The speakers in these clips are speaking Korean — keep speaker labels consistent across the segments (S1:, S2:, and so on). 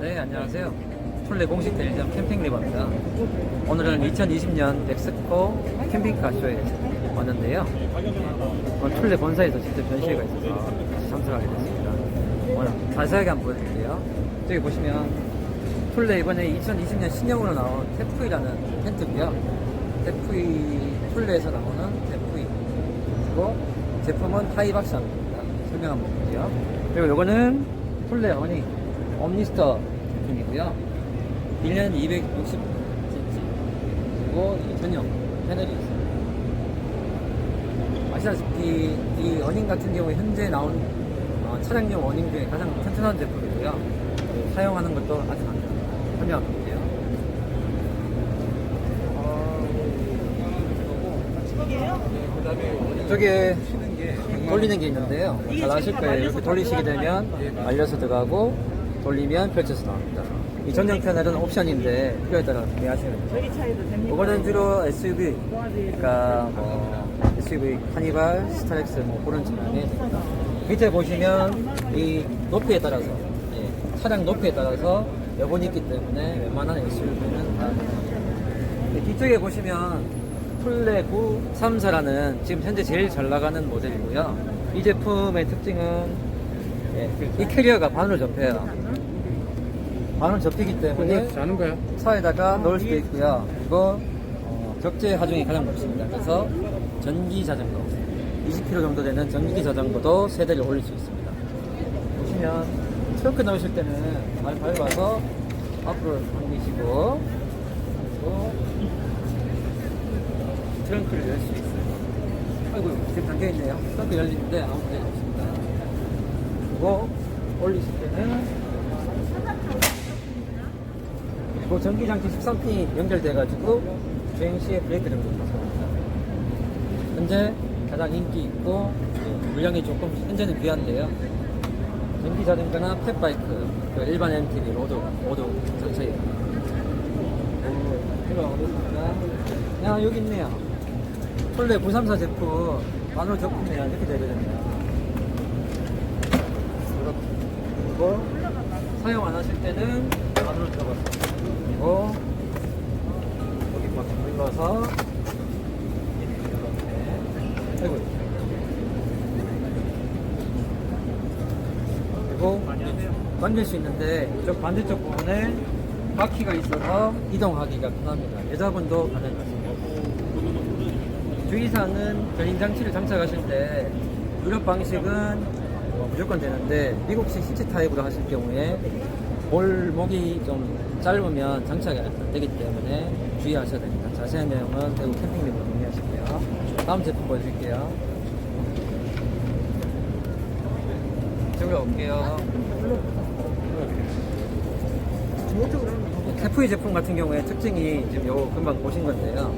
S1: 네, 안녕하세요. 툴레 공식 대리점 캠핑 리버입니다. 오늘은 2020년 멕시코 캠핑카 쇼에 왔는데요. 오늘 툴레 본사에서 직접 전시회가 있어서 같이 참석하게 됐습니다. 오늘 자세하게 한번 보여드릴게요. 저기 보시면 툴레 이번에 2020년 신형으로 나온 테프이라는 텐트고요. 테프이 툴레에서 나오는 테프이 그리고 제품은 하이박스입니다. 설명 한번 볼게요. 그리고 요거는 툴레 어니 옴니스터 제품이고요. 1년 260cm 그리고 이 전용 패널이 있습니다. 아시다시피 이 어닝 같은 경우에 현재 나온 어, 차량용 어닝 중에 가장 튼튼한 제품이고요. 사용하는 것도 아주 간단합니다. 설명 한번 볼게요. 저게 돌리는 게 있는데요. 잘 아실 거예요. 이렇게 돌리시게 되면 말려서 들어가고 돌리면 펼쳐서 나옵니다. 이 전용 패널은 옵션인데 필요에 따라 구매하시면 됩니다. 이거는 주로 SUV, 그러니까 뭐 SUV, 카니발, 스타렉스 뭐 그런 차량에 됩니다. 밑에 보시면 이 높이에 따라서 예, 차량 높이에 따라서 여분이 있기 때문에 웬만한 SUV는 다 네, 뒤쪽에 보시면 풀레 934라는 지금 현재 제일 잘 나가는 모델이고요. 이 제품의 특징은 예, 이 캐리어가 반으로 접혀요. 반으로 접히기 때문에
S2: 자는 거야?
S1: 차에다가 넣을 수도 있고요. 그리고 어, 적재 하중이 가장 높습니다. 그래서 전기 자전거 20km 정도 되는 전기 자전거도 세대를 올릴 수 있습니다. 보시면 트렁크 넣으실 때는 발 밟아서 앞으로 당기시고 그리고 트렁크를 열 수 있어요. 아이고 지금 잠겨 있네요. 트렁크 열리는데 아무 문제가 없습니다. 그리고 올리실 때는 그리고 전기장치 13핀이 연결돼가지고 주행 시에 브레이크를 못합니다. 현재 가장 인기 있고 예, 물량이 조금 현재는 귀한데요. 전기 자전거나 펫바이크, 그 일반 MTB 모두 모두 전체예요. 들어오겠습니다. 야 여기 있네요. 톨레 934 제품 만원 적품이랑 이렇게 되거든요. 그리고 사용 안 하실 때는 안으로 들어가서 그리고 여기 버튼 눌러서 이렇게 아이고 그리고 만질 수 있는데 이쪽 반대쪽 부분에 바퀴가 있어서 이동하기가 편합니다. 여자분도 가능하십니다. 주의사항은 견인 장치를 장착하실 때 유럽 방식은 어, 무조건 되는데 미국식 시트 타입으로 하실 경우에 볼목이 좀 짧으면 장착이 안 되기 때문에 주의하셔야 됩니다. 자세한 내용은 대구 캠핑님으로 문의하시고요. 다음 제품 보여드릴게요. 이쪽으로 올게요. 테프이 제품 같은 경우에 특징이 지금 요 금방 보신 건데요.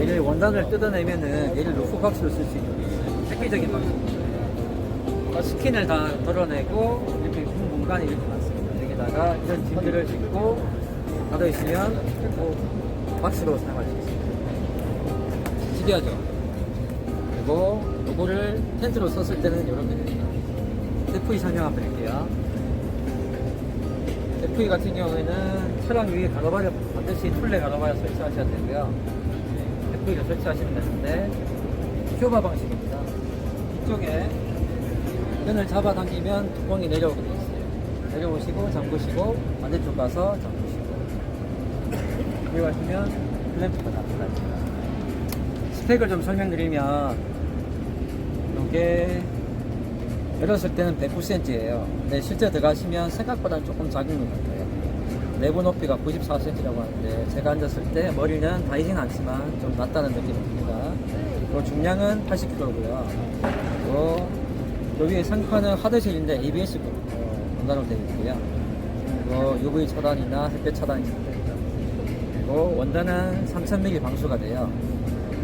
S1: 얘를 원단을 뜯어내면은 얘를 루프 박스로 쓸 수 있는 획기적인 방식입니다. 어, 스킨을 다 덜어내고 이렇게 큰 공간이 이렇게 많습니다. 여기다가 이런 짐들을 싣고 닫아있으면 뭐 박스로 사용할 수 있습니다. 특이하죠? 그리고 요거를 텐트로 썼을 때는 이렇게 됩니다. FE 설명 한번 드릴게요. FE 같은 경우에는 차량 위에 가로바를 반드시 툴레 가로바를 설치하셔야 되고요. FE를 설치하시면 되는데 큐바 방식입니다. 이쪽에 면을 잡아당기면 뚜껑이 있어요. 내려오시고 잠그시고 반대쪽 가서 잠그시고 여기 가시면 클램프가 나타납니다. 스펙을 좀 설명드리면 이게 열었을 때는 109cm예요. 근데 실제 들어가시면 생각보다 조금 작은 것 같아요. 내부 높이가 94cm라고 하는데 제가 앉았을 때 머리는 다이진 않지만 좀 낮다는 느낌이 듭니다. 그리고 중량은 80kg고요. 그리고 여기 상판은 하드실인데 ABS 원단으로 되어 있고요. 그리고 UV 차단이나 햇볕 차단이 잘 됩니다. 그리고 원단은 3000mm 방수가 돼요.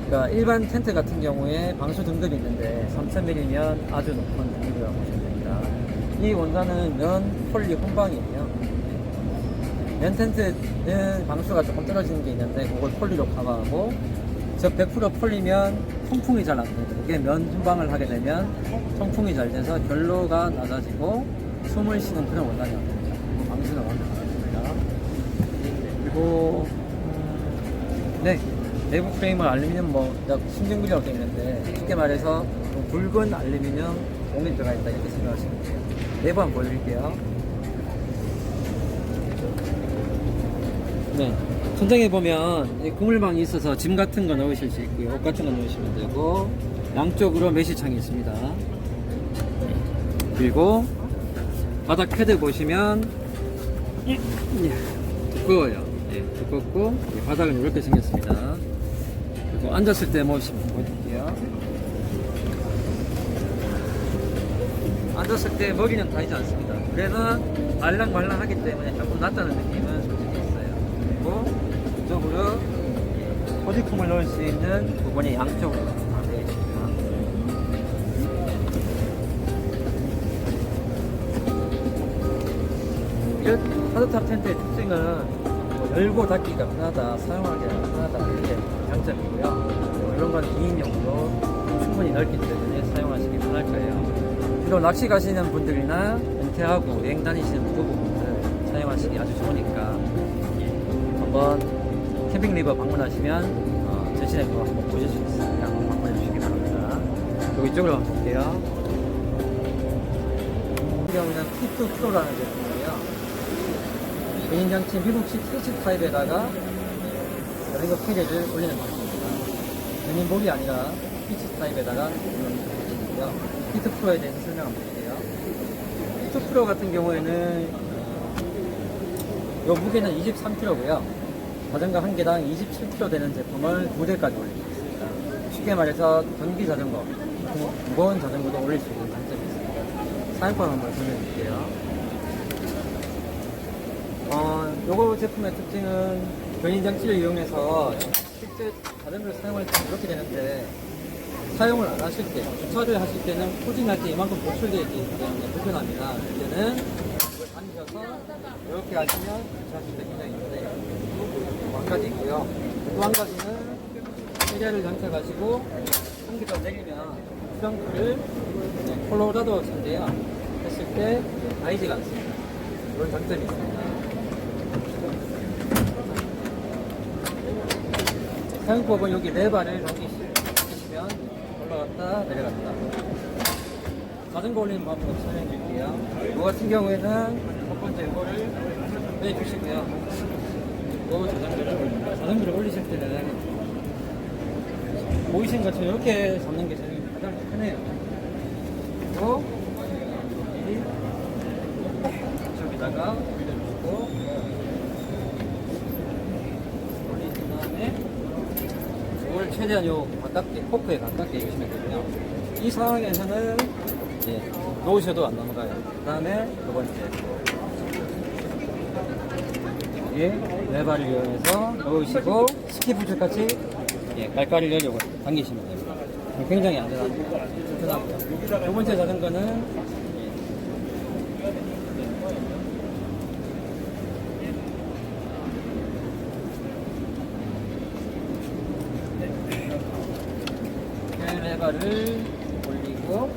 S1: 그러니까 일반 텐트 같은 경우에 방수 등급이 있는데 3000mm면 아주 높은 등급이라고 보시면 됩니다. 이 원단은 면 폴리 혼방이에요. 면 텐트는 방수가 조금 떨어지는 게 있는데 그걸 폴리로 커버하고 저100% 폴리면 통풍이 잘안 돼요. 이게 면 혼방을 하게 되면 통풍이 잘 돼서 결로가 낮아지고 숨을 쉬는 그런 원단이 안 됩니다. 방수는 완성하겠습니다. 그리고 음, 네 내부 프레임은 알루미늄 뭐 신경구리라고 되어 있는데 쉽게 말해서 뭐 굵은 알루미늄 공이 들어가 있다 이렇게 생각하시면 돼요. 내부 한번 보여드릴게요. 네. 천장에 보면 이 그물망이 있어서 짐 같은 거 넣으실 수 있고요. 옷 같은 거 넣으시면 되고 양쪽으로 메시창이 있습니다. 그리고 바닥 패드 보시면 예, 두꺼워요. 예, 두껍고 이 바닥은 이렇게 생겼습니다. 그리고 앉았을 때 모습 보여드릴게요. 앉았을 때 머리는 닿이지 않습니다. 그래서 말랑말랑하기 때문에 조금 낫다는 느낌은 솔직히 있어요. 그리고 이쪽으로 포지콤을 넣을 수 있는 부분이 양쪽으로 이런 하드탑 텐트의 특징은 뭐 열고 닫기가 편하다, 사용하기가 편하다 이게 장점이고요. 이런 건 2인용으로 충분히 넓기 때문에 사용하시기 편할 거예요. 주로 낚시 가시는 분들이나 은퇴하고 여행 다니시는 부부분들 사용하시기 아주 좋으니까 한번 캠핑 리버 방문하시면 어, 전신의 거 한번 보실 수 있으니까 한번 방문해 주시기 바랍니다. 그리고 이쪽으로 한번 볼게요. 이 경우는 P2 프로라는 제품이에요. 개인장치 미국식 스위치 타입에다가 자전거 캐리를 올리는 방식입니다. 견인볼이 아니라 스위치 타입에다가 올리는 방식이고요. P2 프로에 대해서 설명 한번 드릴게요. P2 프로 같은 경우에는 이 무게는 23kg고요. 자전거 한 개당 27kg 되는 제품을 두 대까지 수 있습니다. 쉽게 말해서 전기 자전거, 무거운 자전거도 올릴 수 있는 장점이 있습니다. 사용법 한번 설명드릴게요. 어, 요거 제품의 특징은 견인 장치를 이용해서 실제 자전거를 사용할 때 이렇게 되는데 사용을 안 하실 때, 주차를 하실 때는 포진할 때 이만큼 노출되어 있기 때문에 불편합니다. 이때는 앉아서 이렇게 하시면 주차하실 때 굉장히 편해요. 한 가지 있고요. 또 한 가지는 세리아를 장착하시고 한개더 내리면 트렁크를 콜로라도 천대요 했을 때 아이지가 않습니다. 그런 장점이 있습니다. 사용법은 여기 네 발을 당기시면 올라갔다 내려갔다. 자전거 올리는 방법 설명해 드릴게요. 이거 같은 경우에는 첫 번째 이거를 빼주시고요. 또 자전거를 올립니다. 자전거를 올리실 때는 보이신 것처럼 이렇게 잡는 게 제일 가장 편해요. 그리고 이 이쪽에다가 올려주시고 올리신 다음에 최대한 요 가깝게 포크에 가깝게 해주시면 되고요. 이 상황에서는 예, 놓으셔도 안 넘어가요. 그 다음에 두 번째 예, 레바를 이용해서 넣으시고 스키프트 같이 예, 깔깔이 열려고 당기시면 됩니다. 굉장히 안전합니다. 안전하고요. 두 번째 자전거는 예, 레바를 올리고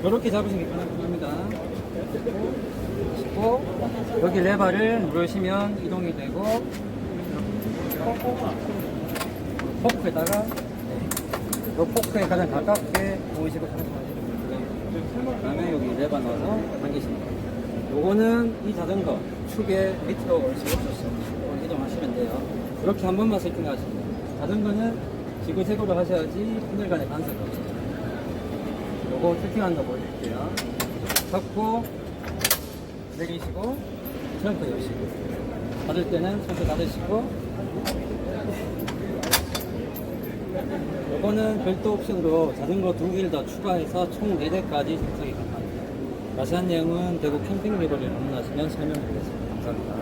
S1: 이렇게 잡으시면 가능합니다. 그리고 여기 레바를 누르시면 이동이 되고 포크에다가 이 포크에 가장 가깝게 사용하시면 되고요. 그다음에 여기 레바 넣어서 당기시면 됩니다. 요거는 이 자전거 축에 밑으로 올리시고 좋습니다. 이동하시면 돼요. 이렇게 한 번만 세팅하시면. 자전거는 지그재그로 하셔야지 간의 간섭이 없습니다. 요거 세팅하는 거 보여드릴게요. 잡고 내리시고 트렁크 여시고 닫을 때는 손도 닫으시고 요거는 별도 옵션으로 자전거 두 개를 더 추가해서 총 4대까지 장착이 가능합니다. 자세한 내용은 대구 캠핑 리버를 방문하시면 설명드리겠습니다. 감사합니다.